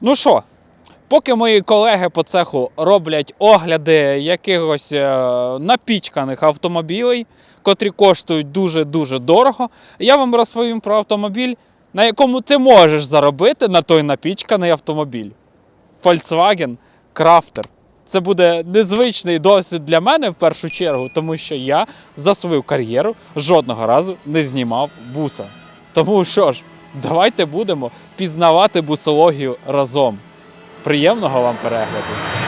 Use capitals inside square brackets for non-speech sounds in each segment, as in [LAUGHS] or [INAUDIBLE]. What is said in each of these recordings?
Ну що, поки мої колеги по цеху роблять огляди якихось е, напічканих автомобілей, котрі коштують дуже-дуже дорого, я вам розповім про автомобіль, на якому ти можеш заробити на той напічканий автомобіль. Volkswagen Crafter. Це буде незвичний досвід для мене в першу чергу, тому що я за свою кар'єру жодного разу не знімав буса. Тому що ж, давайте будемо пізнавати бусологію разом. Приємного вам перегляду!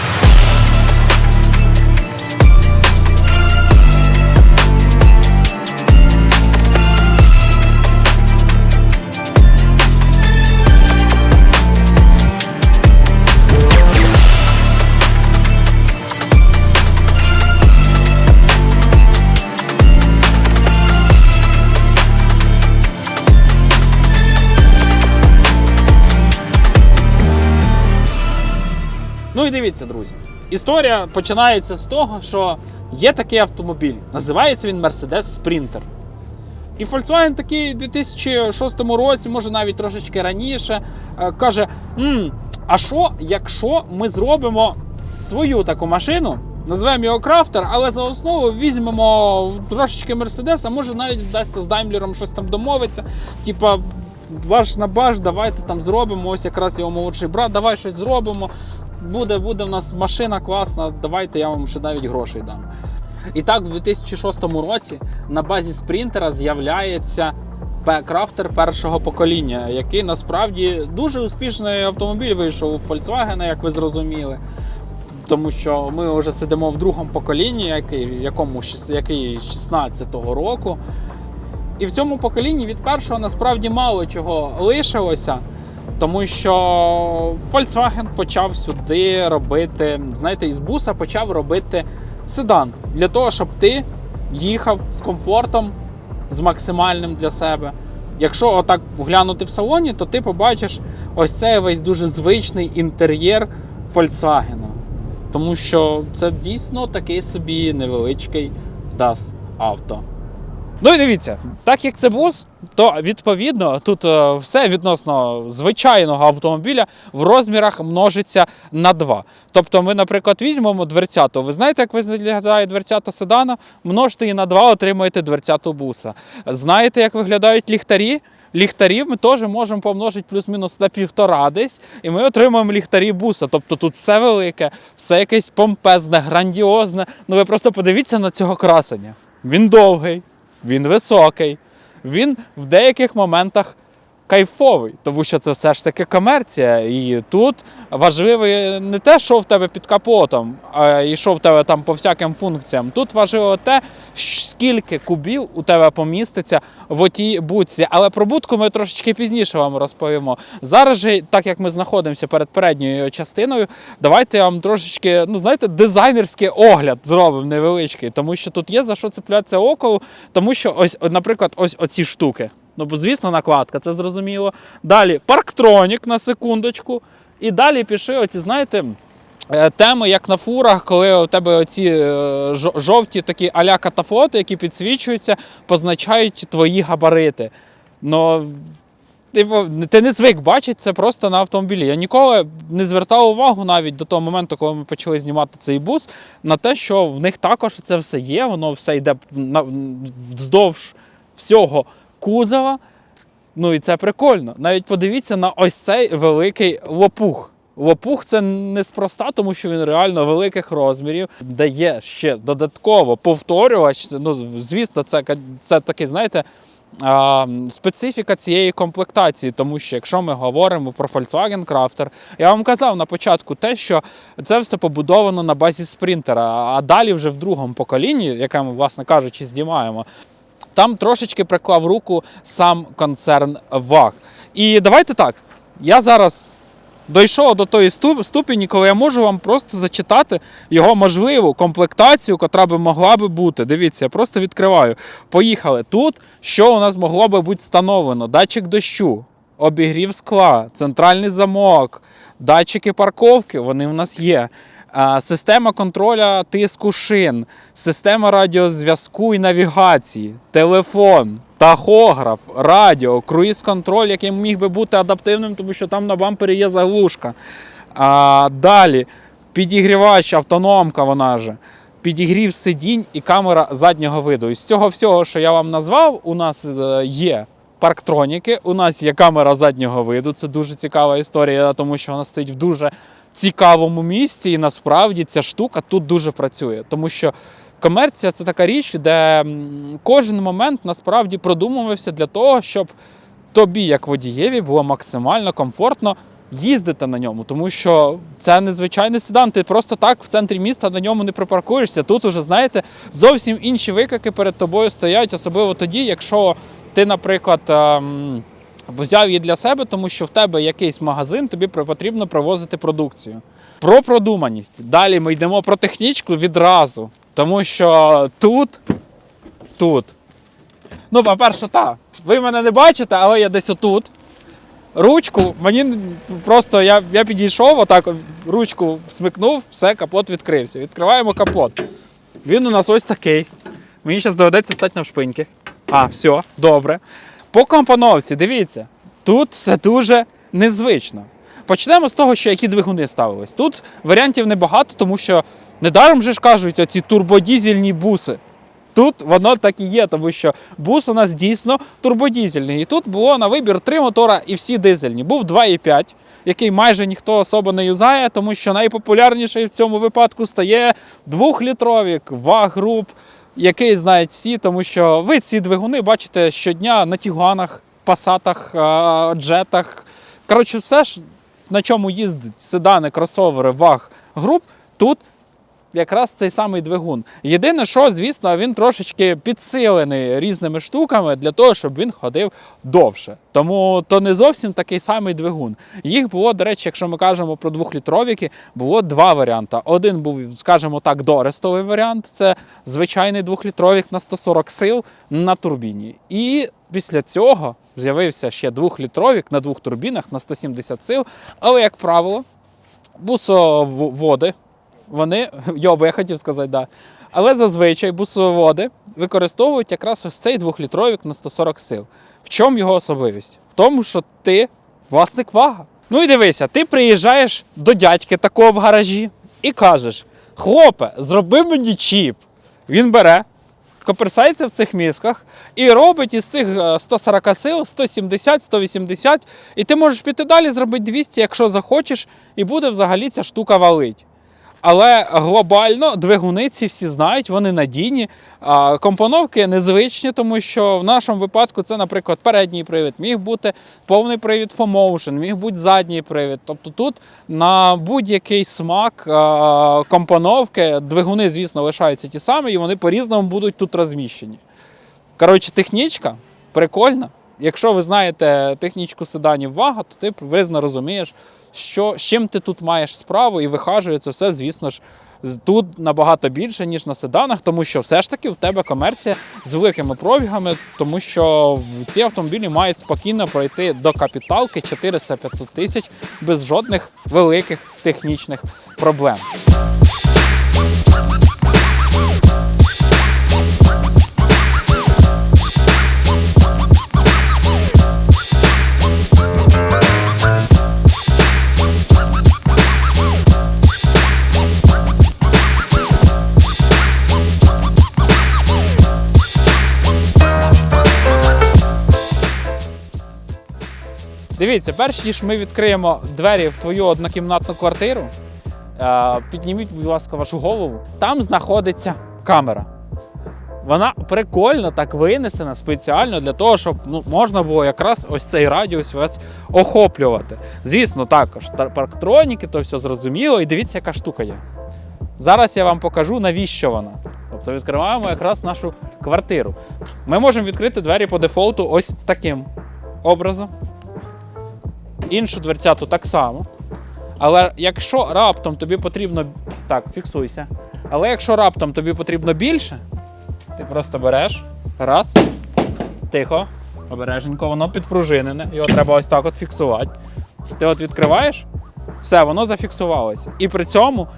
Дивіться, друзі. Історія починається з того, що є такий автомобіль. Називається він Mercedes Sprinter. І Volkswagen такий у 2006 році, може навіть трошечки раніше, е, каже: «М, а що, якщо ми зробимо свою таку машину, назвемо його Крафтер, але за основу візьмемо трошечки Mercedes, а може навіть вдасться з Даймлером щось там домовитися. Типа, баш на баш, давайте там зробимо. Ось якраз його молодший брат, давай щось зробимо. Буде, буде в нас машина класна, давайте я вам ще навіть грошей дам. І так, в 2006 році на базі спринтера з'являється крафтер першого покоління, який насправді дуже успішний автомобіль вийшов у Volkswagen, як ви зрозуміли. Тому що ми вже сидимо в другому поколінні, який, якому, який 16-го року. І в цьому поколінні від першого насправді мало чого лишилося. Тому що Volkswagen почав сюди робити, знаєте, із буса почав робити седан для того, щоб ти їхав з комфортом, з максимальним для себе. Якщо отак глянути в салоні, то ти побачиш ось цей весь дуже звичний інтер'єр Volkswagen. Тому що це дійсно такий собі невеличкий DAS авто. Ну і дивіться, так як це бус, то відповідно тут е, все відносно звичайного автомобіля в розмірах множиться на 2. Тобто ми, наприклад, візьмемо дверцяту. Ви знаєте, як виглядає дверцята седана? Множте її на 2, отримуєте дверцяту буса. Знаєте, як виглядають ліхтарі? Ліхтарів ми теж можемо помножити плюс-мінус на півтора десь, і ми отримаємо ліхтарі буса. Тобто тут все велике, все якесь помпезне, грандіозне. Ну ви просто подивіться на цього красення. Він довгий, він високий, він в деяких моментах кайфовий, тому що це все ж таки комерція. І тут важливо не те, що в тебе під капотом, а і що в тебе там по всяким функціям. Тут важливо те, скільки кубів у тебе поміститься в отій будці. Але про будку ми трошечки пізніше вам розповімо. Зараз же, так як ми знаходимося перед передньою частиною, давайте я вам трошечки, ну знаєте, дизайнерський огляд зробимо невеличкий, тому що тут є за що цеплятися око, тому що ось, наприклад, ось оці штуки. Ну, звісно, накладка, це зрозуміло. Далі парктронік на секундочку. І далі пішли оці, знаєте, е, теми, як на фурах, коли у тебе оці е, жовті такі аля катафоти, які підсвічуються, позначають твої габарити. Ну, Типу, ти не звик бачити це просто на автомобілі. Я ніколи не звертав увагу навіть до того моменту, коли ми почали знімати цей бус, на те, що в них також це все є, воно все йде вздовж всього кузова. Ну і це прикольно. Навіть подивіться на ось цей великий лопух. Лопух це неспроста, тому що він реально великих розмірів, де є ще додатково повторювач. Ну, звісно, це, це такий, знаєте, а, специфіка цієї комплектації, тому що якщо ми говоримо про Volkswagen Crafter, я вам казав на початку те, що це все побудовано на базі спринтера, а далі вже в другому поколінні, яке ми, власне кажучи, знімаємо, там трошечки приклав руку сам концерн ВАГ. І давайте так. Я зараз дійшов до тої ступені, коли я можу вам просто зачитати його можливу комплектацію, котра би могла би бути. Дивіться, я просто відкриваю. Поїхали. Тут що у нас могло би бути встановлено? Датчик дощу, обігрів скла, центральний замок, датчики парковки, вони в нас є. Система контроля тиску шин, система радіозв'язку і навігації, телефон, тахограф, радіо, круїз-контроль, який міг би бути адаптивним, тому що там на бампері є заглушка. А, далі підігрівач, автономка, вона же. Підігрів сидінь і камера заднього виду. Із цього всього, що я вам назвав, у нас е, є парктроніки, у нас є камера заднього виду. Це дуже цікава історія, тому що вона стоїть в дуже цікавому місці, і насправді ця штука тут дуже працює. Тому що комерція це така річ, де кожен момент насправді продумувався для того, щоб тобі, як водієві, було максимально комфортно їздити на ньому, тому що це незвичайний седан. Ти просто так в центрі міста на ньому не припаркуєшся. Тут уже, знаєте, зовсім інші виклики перед тобою стоять, особливо тоді, якщо ти, наприклад. ем, Взяв її для себе, тому що в тебе якийсь магазин, тобі потрібно привозити продукцію. Про продуманість. Далі ми йдемо про технічку відразу. Тому що тут, тут. Ну, по-перше, так. Ви мене не бачите, але я десь отут. Ручку, мені просто я, я підійшов, отак ручку смикнув, все, капот відкрився. Відкриваємо капот. Він у нас ось такий. Мені зараз доведеться стати навшпиньки. А, все, добре. По компоновці, дивіться, тут все дуже незвично. Почнемо з того, що які двигуни ставились. Тут варіантів небагато, тому що недаром же ж кажуть оці турбодізельні буси. Тут воно так і є, тому що бус у нас дійсно турбодізельний. І тут було на вибір три мотора і всі дизельні. Був 2,5, який майже ніхто особо не юзає, тому що найпопулярніший в цьому випадку стає двохлітровік ваг груп, який знають всі, тому що ви ці двигуни бачите щодня на тігуанах, пасатах, джетах. Коротше, все ж, на чому їздить седани, кросовери, ваг груп, тут якраз цей самий двигун. Єдине, що, звісно, він трошечки підсилений різними штуками для того, щоб він ходив довше. Тому то не зовсім такий самий двигун. Їх було, до речі, якщо ми кажемо про двохлітровіки, було два варіанти. Один був, скажімо так, дорестовий варіант це звичайний двохлітровік на 140 сил на турбіні. І після цього з'явився ще двохлітровік на двох турбінах на 170 сил. Але, як правило, бусоводи, вони, [LAUGHS] йоби, я хотів сказати, да. Але зазвичай бусоводи використовують якраз ось цей двохлітровік на 140 сил. В чому його особливість? В тому, що ти власник вага. Ну і дивися, ти приїжджаєш до дядьки такого в гаражі і кажеш: хлопе, зроби мені чіп. Він бере, коперсається в цих мізках і робить із цих е, 140 сил 170, 180, і ти можеш піти далі, зробити 200, якщо захочеш, і буде взагалі ця штука валить. Але глобально двигуни ці всі знають, вони надійні. Компоновки незвичні, тому що в нашому випадку це, наприклад, передній привід, міг бути повний привід FOMotion, міг бути задній привід. Тобто тут на будь-який смак компоновки двигуни, звісно, лишаються ті самі, і вони по-різному будуть тут розміщені. Коротше, технічка прикольна. Якщо ви знаєте технічку седанів вага, то ти приблизно розумієш, що, з чим ти тут маєш справу, і вихажує це все, звісно ж, тут набагато більше, ніж на седанах, тому що все ж таки в тебе комерція з великими пробігами, тому що ці автомобілі мають спокійно пройти до капіталки 400-500 тисяч без жодних великих технічних проблем. Дивіться, перш ніж ми відкриємо двері в твою однокімнатну квартиру, е, підніміть, будь ласка, вашу голову. Там знаходиться камера. Вона прикольно так винесена спеціально для того, щоб ну, можна було якраз ось цей радіус весь охоплювати. Звісно, також та- парктроніки, то все зрозуміло. І дивіться, яка штука є. Зараз я вам покажу, навіщо вона. Тобто відкриваємо якраз нашу квартиру. Ми можемо відкрити двері по дефолту ось таким образом іншу дверцяту так само. Але якщо раптом тобі потрібно. Так, фіксуйся. Але якщо раптом тобі потрібно більше, ти просто береш. Раз. Тихо. Обереженько, воно підпружинене. Його треба ось так от фіксувати. Ти от відкриваєш, все, воно зафіксувалося. І при цьому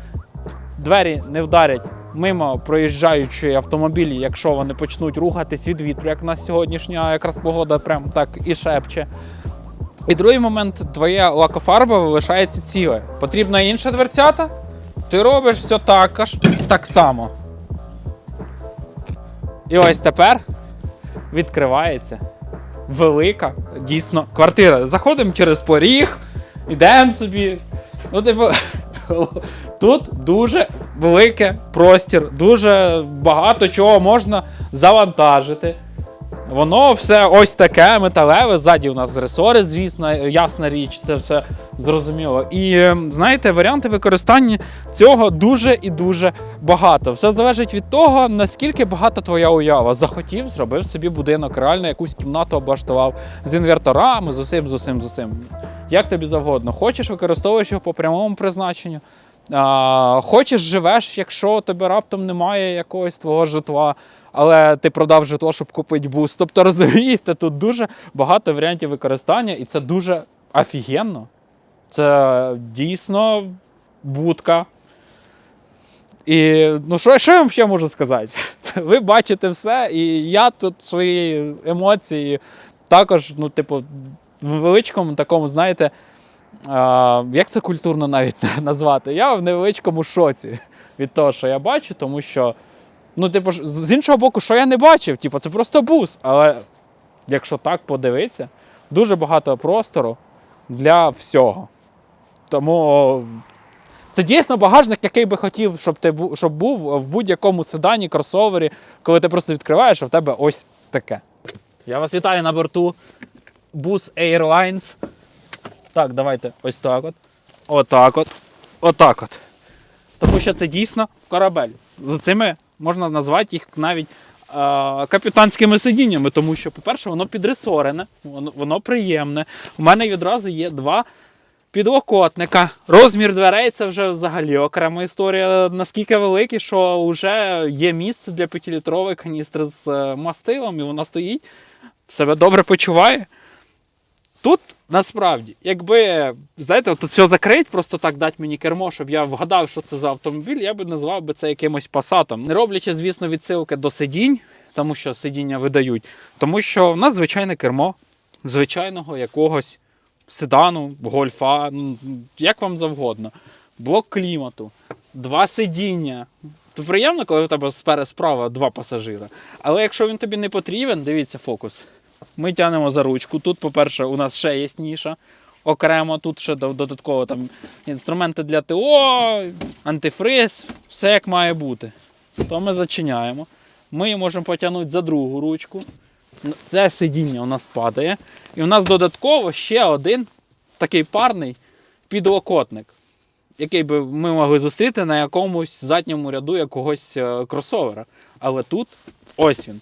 двері не вдарять мимо проїжджаючі автомобілі, якщо вони почнуть рухатись від вітру, як у нас сьогоднішня якраз погода прям так і шепче. І другий момент, твоя лакофарба лишається ціле. Потрібна інша дверцята, ти робиш все також, так само. І ось тепер відкривається велика, дійсно, квартира. Заходимо через поріг, йдемо собі. Ну, типу, [LAUGHS] тут дуже великий простір, дуже багато чого можна завантажити. Воно все ось таке металеве. Ззаді у нас ресори, звісно, ясна річ, це все зрозуміло. І е, знаєте, варіанти використання цього дуже і дуже багато. Все залежить від того, наскільки багата твоя уява. Захотів, зробив собі будинок, реально якусь кімнату облаштував з інверторами, з усім, з усім, з усім. Як тобі завгодно. Хочеш, використовуєш його по прямому призначенню. А, хочеш, живеш, якщо тебе раптом немає якогось твого житла, але ти продав житло, щоб купити бус. Тобто, розумієте, тут дуже багато варіантів використання, і це дуже офігенно. Це дійсно будка. І ну що, що я вам ще можу сказати? [LAUGHS] Ви бачите все, і я тут свої емоції також, ну, типу, в невеличкому такому, знаєте, а, як це культурно навіть [LAUGHS] назвати? Я в невеличкому шоці від того, що я бачу, тому що, ну, типу, з іншого боку, що я не бачив, типу, це просто бус. Але якщо так подивитися, дуже багато простору для всього. Тому це дійсно багажник, який би хотів, щоб ти щоб був в будь-якому седані, кросовері, коли ти просто відкриваєш, а в тебе ось таке. Я вас вітаю на борту Bus Airlines. Так, давайте ось так от. Отак от. Отак от. Тому що це дійсно корабель. За цими можна назвати їх навіть е, капітанськими сидіннями, тому що, по-перше, воно підресорене, воно, воно приємне. У мене відразу є два підлокотника. Розмір дверей це вже взагалі окрема історія. Наскільки великий, що вже є місце для 5-літрової каністри з е, мастилом, і вона стоїть, себе добре почуває. Тут насправді, якби, знаєте, тут все закрить, просто так дати мені кермо, щоб я вгадав, що це за автомобіль, я би назвав би це якимось пасатом. Не роблячи, звісно, відсилки до сидінь, тому що сидіння видають, тому що в нас звичайне кермо звичайного якогось седану, гольфа, ну, як вам завгодно. Блок клімату, два сидіння. То приємно, коли у тебе справа два пасажира. Але якщо він тобі не потрібен, дивіться фокус. Ми тягнемо за ручку. Тут, по-перше, у нас ще є ніша. Окремо, тут ще додатково там інструменти для ТО, антифриз, все як має бути. То ми зачиняємо. Ми її можемо потягнути за другу ручку. Це сидіння у нас падає. І у нас додатково ще один такий парний підлокотник, який би ми могли зустріти на якомусь задньому ряду якогось е, кросовера. Але тут ось він.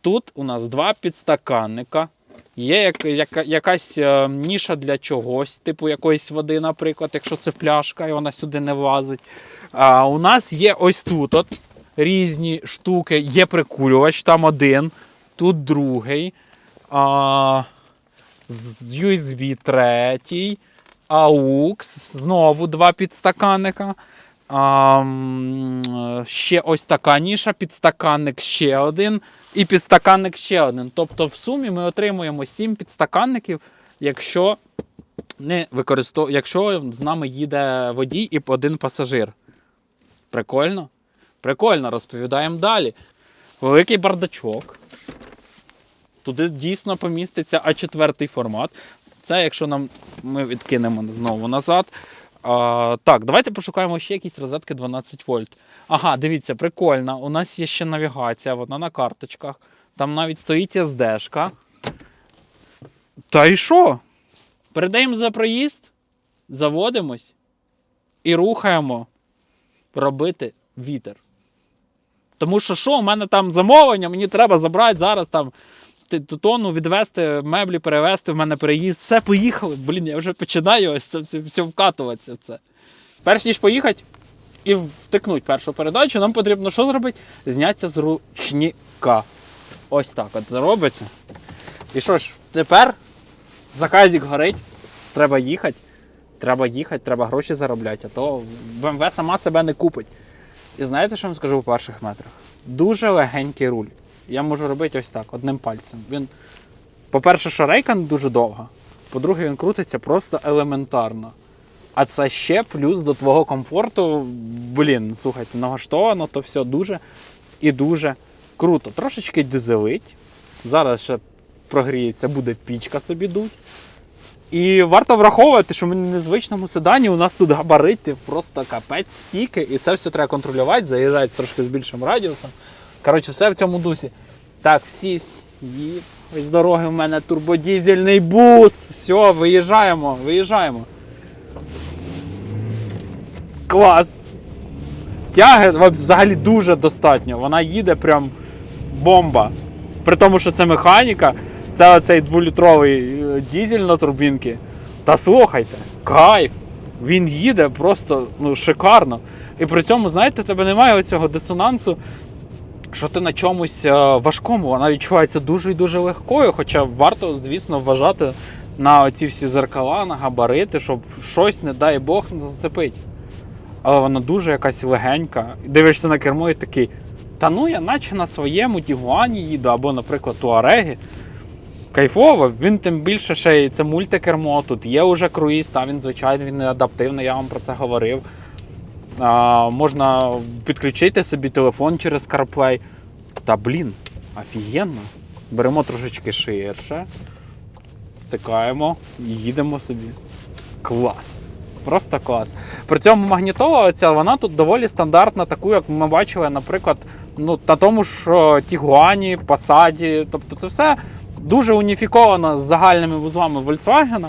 Тут у нас два підстаканника. Є як, яка- якась е, ніша для чогось, типу якоїсь води, наприклад, якщо це пляшка і вона сюди не влазить. А у нас є ось тут от, різні штуки. Є прикурювач, там один, тут другий. А, USB третій. AUX, знову два підстаканника. А, ще ось така ніша, підстаканник ще один і підстаканник ще один. Тобто в сумі ми отримуємо 7 підстаканників, якщо не використов... якщо з нами їде водій і один пасажир. Прикольно? Прикольно, розповідаємо далі. Великий бардачок. Туди дійсно поміститься А4 формат. Це якщо нам ми відкинемо знову назад. А, так, давайте пошукаємо ще якісь розетки 12 вольт. Ага, дивіться, прикольно. У нас є ще навігація, вона на карточках. Там навіть стоїть SD-шка. Та і що? Передаємо за проїзд, заводимось і рухаємо робити вітер. Тому що що, у мене там замовлення, мені треба забрати зараз там т- тонну відвести, меблі перевезти, в мене переїзд. Все, поїхали. Блін, я вже починаю ось це все, все вкатуватися в це. Перш ніж поїхати і втикнути першу передачу, нам потрібно що зробити? Знятися з ручника. Ось так от заробиться. І що ж, тепер заказик горить, треба їхати. Треба їхати, треба гроші заробляти, а то BMW сама себе не купить. І знаєте, що вам скажу у перших метрах? Дуже легенький руль. Я можу робити ось так, одним пальцем. Він, по-перше, що рейка не дуже довга. По-друге, він крутиться просто елементарно. А це ще плюс до твого комфорту. Блін, слухайте, налаштовано то все дуже і дуже круто. Трошечки дизелить. Зараз ще прогріється, буде пічка собі дуть. І варто враховувати, що ми на незвичному седані, у нас тут габарити просто капець стільки, і це все треба контролювати, заїжджають трошки з більшим радіусом. Коротше, все в цьому дусі. Так, всі з дороги в мене турбодізельний бус. Все, виїжджаємо, виїжджаємо. Клас. Тяги взагалі дуже достатньо. Вона їде прям бомба. При тому, що це механіка, це оцей дволітровий е, дізель на турбінки. Та слухайте, кайф! Він їде просто ну, шикарно. І при цьому, знаєте, тебе немає оцього дисонансу, що ти на чомусь е, важкому, вона відчувається дуже і дуже легкою. Хоча варто, звісно, вважати на оці всі зеркала, на габарити, щоб щось, не дай Бог, не зацепить. Але вона дуже якась легенька. Дивишся на кермо і такий. Та ну я наче на своєму Тігуані їду, або, наприклад, Туареги. Кайфово, він тим більше ще й це мультикермо, тут є вже круїз, та він, звичайно, він не адаптивний, я вам про це говорив. Можна підключити собі телефон через CarPlay. Та блін, офігенно. Беремо трошечки ширше, втикаємо і їдемо собі. Клас. Просто клас. При цьому магнітола оця, вона тут доволі стандартна, таку, як ми бачили, наприклад, ну, на тому ж Тігуані, Пасаді. Тобто це все дуже уніфіковано з загальними вузлами Volkswagen.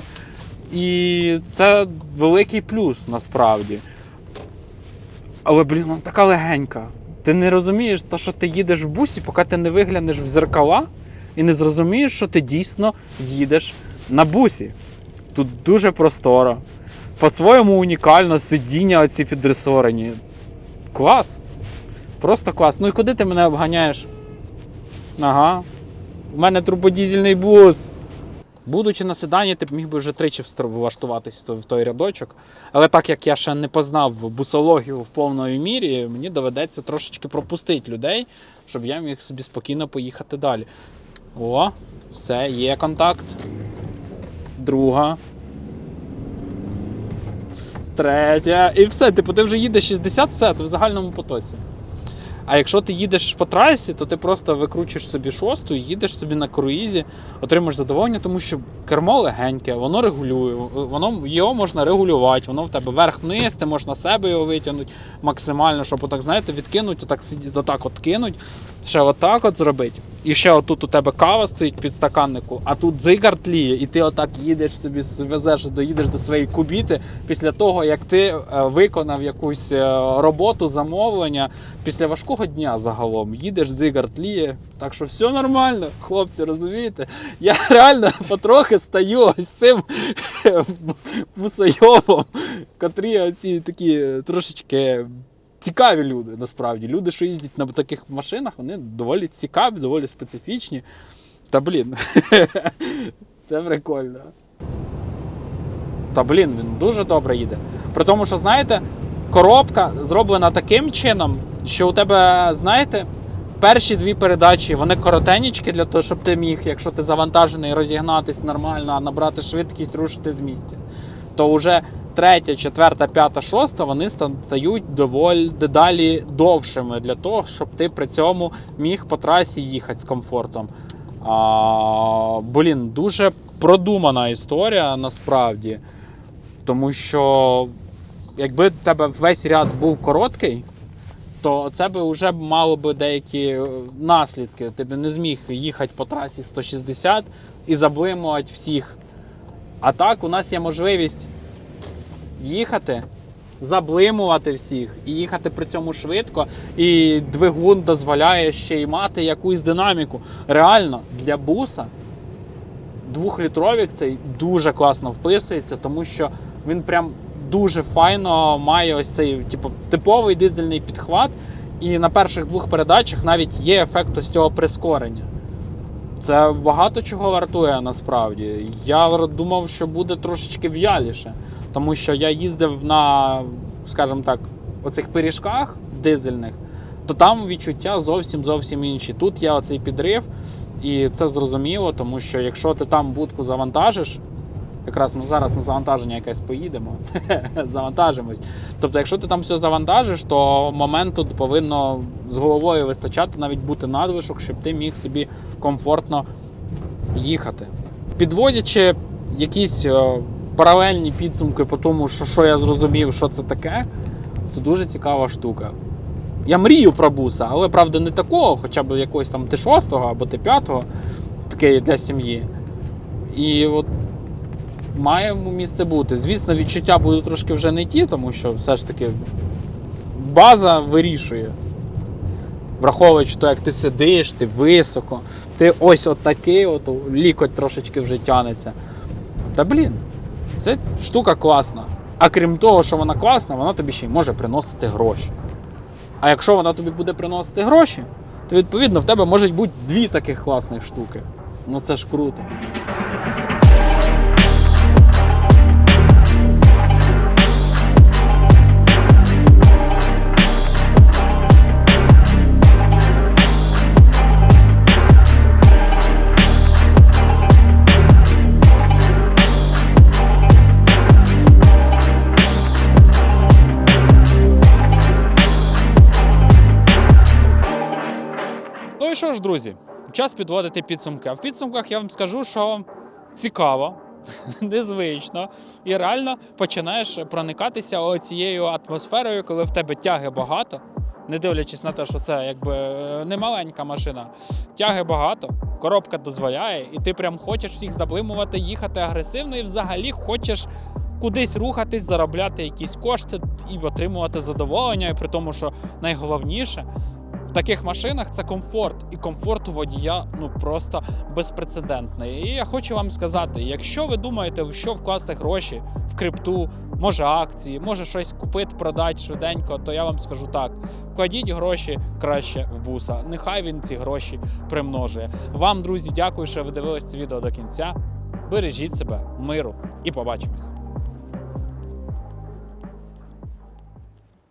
І це великий плюс насправді. Але, блін, вона така легенька. Ти не розумієш, то, що ти їдеш в бусі, поки ти не виглянеш в зеркала і не зрозумієш, що ти дійсно їдеш на бусі. Тут дуже просторо. По-своєму унікально сидіння оці підресорені. Клас. Просто клас. Ну і куди ти мене обганяєш? Ага. У мене турбодізельний бус. Будучи на седані, ти б міг би вже тричі влаштуватись в той- рядочок. Але так як я ще не познав бусологію в повної мірі, мені доведеться трошечки пропустити людей, щоб я міг собі спокійно поїхати далі. О, все, є контакт. Друга. Третя. І все, типу, ти вже їдеш 60, все, ти в загальному потоці. А якщо ти їдеш по трасі, то ти просто викручуєш собі шосту їдеш собі на круїзі, отримаєш задоволення, тому що кермо легеньке, воно регулює, воно його можна регулювати, воно в тебе верх-вниз, ти можеш на себе його витягнути максимально, щоб отак, знаєте, відкинуть, отак отак от кинуть, ще отак от зробити. І ще отут у тебе кава стоїть під стаканнику, а тут дзигар тліє, і ти отак їдеш собі, везеш, доїдеш до своєї кубіти після того, як ти е, виконав якусь е, роботу, замовлення після важкого дня загалом. Їдеш, дзигар тліє. Так що все нормально, хлопці, розумієте? Я [LAUGHS] реально потрохи стаю ось цим [LAUGHS] мусойовом, котрі оці такі трошечки. Цікаві люди, насправді. Люди, що їздять на таких машинах, вони доволі цікаві, доволі специфічні. Та блін, [LAUGHS] це прикольно. Та блін, він дуже добре їде. При тому, що, знаєте, коробка зроблена таким чином, що у тебе, знаєте, перші дві передачі вони коротенічкі для того, щоб ти міг, якщо ти завантажений, розігнатись нормально, набрати швидкість, рушити з місця. То вже третя, четверта, п'ята, шоста вони стають доволі дедалі довшими для того, щоб ти при цьому міг по трасі їхати з комфортом. А, блін, дуже продумана історія насправді. Тому що якби в тебе весь ряд був короткий, то це би вже мало би деякі е, наслідки. Ти б не зміг їхати по трасі 160 і заблимувати всіх. А так у нас є можливість їхати, заблимувати всіх і їхати при цьому швидко. І двигун дозволяє ще й мати якусь динаміку. Реально, для буса двохлітровік цей дуже класно вписується, тому що він прям дуже файно має ось цей типу, типовий дизельний підхват. І на перших двох передачах навіть є ефект ось цього прискорення. Це багато чого вартує насправді. Я думав, що буде трошечки в'яліше, тому що я їздив на, скажімо так, оцих пиріжках дизельних, то там відчуття зовсім зовсім інші. Тут є оцей підрив, і це зрозуміло, тому що якщо ти там будку завантажиш, якраз ми зараз на завантаження якесь поїдемо, [LAUGHS] завантажимось. Тобто, якщо ти там все завантажиш, то моменту повинно з головою вистачати навіть бути надвишок, щоб ти міг собі комфортно їхати. Підводячи якісь е, паралельні підсумки по тому, що, що я зрозумів, що це таке, це дуже цікава штука. Я мрію про буса, але правда не такого, хоча б якогось там Т6 або Т5, таке для сім'ї. І от має йому місце бути. Звісно, відчуття будуть трошки вже не ті, тому що все ж таки база вирішує. Враховуючи те, як ти сидиш, ти високо, ти ось отакий, от лікоть трошечки вже тянеться. Та блін, це штука класна. А крім того, що вона класна, вона тобі ще й може приносити гроші. А якщо вона тобі буде приносити гроші, то відповідно в тебе можуть бути дві таких класних штуки. Ну це ж круто. Що ж, друзі, час підводити підсумки. А в підсумках я вам скажу, що цікаво, [LAUGHS] незвично, і реально починаєш проникатися цією атмосферою, коли в тебе тяги багато, не дивлячись на те, що це якби е, не маленька машина. Тяги багато, коробка дозволяє, і ти прям хочеш всіх заблимувати, їхати агресивно, і взагалі хочеш. Кудись рухатись, заробляти якісь кошти і отримувати задоволення, і при тому, що найголовніше таких машинах це комфорт, і комфорт водія ну просто безпрецедентний. І я хочу вам сказати: якщо ви думаєте, в що вкласти гроші в крипту, може акції, може щось купити, продати швиденько, то я вам скажу так: кладіть гроші краще в буса. Нехай він ці гроші примножує. Вам, друзі, дякую, що ви дивились це відео до кінця. Бережіть себе, миру і побачимось.